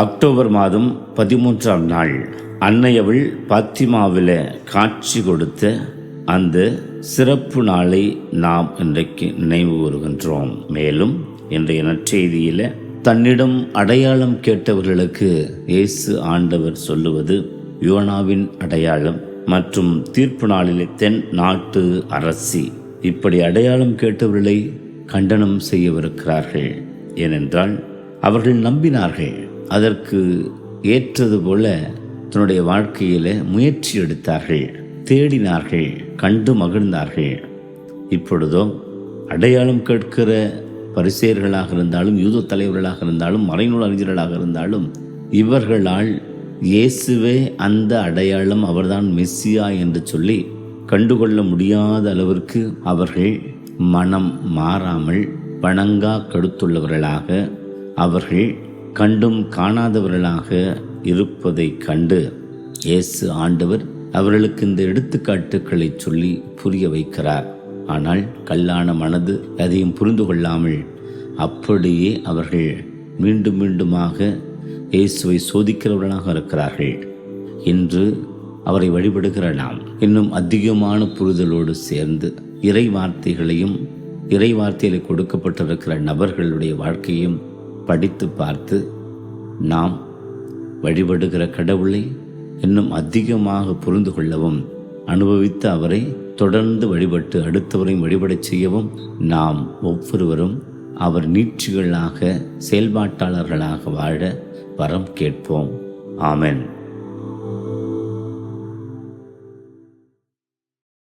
October மாதம் பதிமூன்றாம் நாள். அன்னையவள் பாத்திமாவில் காட்சி கொடுத்த அந்த சிறப்பு நாளை நாம் இன்றைக்கு நினைவு கூறுகின்றோம். மேலும் இன்றைய நற்செய்தியில் தன்னிடம் அடையாளம் கேட்டவர்களுக்கு இயேசு ஆண்டவர் சொல்லுவது யோனாவின் அடையாளம் மற்றும் தீர்ப்பு நாளிலே தென் நாட்டு அரசி இப்படி அடையாளம் கேட்டவர்களை கண்டனம் செய்யவிருக்கிறார்கள். ஏனென்றால் அவர்கள் நம்பினார்கள். அதற்கு ஏற்றது போல தன்னுடைய வாழ்க்கையில் முயற்சி எடுத்தார்கள். தேடினார்கள் கண்டு மகிழ்ந்தார்கள். இப்பொழுதோ அடையாளம் கேட்கிற பரிசேயர்களாக இருந்தாலும் யூத தலைவர்களாக இருந்தாலும் மறைநூல் அறிஞர்களாக இருந்தாலும் இவர்களால் இயேசுவே அந்த அடையாளம் அவர்தான் மெஸ்ஸியா என்று சொல்லி கண்டுகொள்ள முடியாத அளவிற்கு அவர்கள் மனம் மாறாமல் வணங்கா கடுத்துள்ளவர்களாக அவர்கள் கண்டும் காணாதவர்களாக இருப்பதை கண்டு இயேசு ஆண்டவர் அவர்களுக்கு இந்த எடுத்துக்காட்டுக்களை சொல்லி புரிய வைக்கிறார். ஆனால் கல்லான மனது எதையும் புரிந்து கொள்ளாமல் அப்படியே அவர்கள் மீண்டும் மீண்டுமாக இயேசுவை சோதிக்கிறவர்களாக இருக்கிறார்கள். இன்று அவரை வழிபடுகிற நாம் இன்னும் அதிகமான புரிதலோடு சேர்ந்து இறை வார்த்தைகளையும் இறை வார்த்தையில் கொடுக்கப்பட்டிருக்கிற நபர்களுடைய வாழ்க்கையும் படித்து பார்த்து நாம் வழிபடுகிற கடவுளை இன்னும் அதிகமாக புரிந்து கொள்ளவும் அனுபவித்து அவரை தொடர்ந்து வழிபட்டு அடுத்தவரையும் வழிபடச் செய்யவும் நாம் ஒவ்வொருவரும் அவர் நீட்சிகளாக செயல்பாட்டாளர்களாக வாழ வரம் கேட்போம். ஆமென்.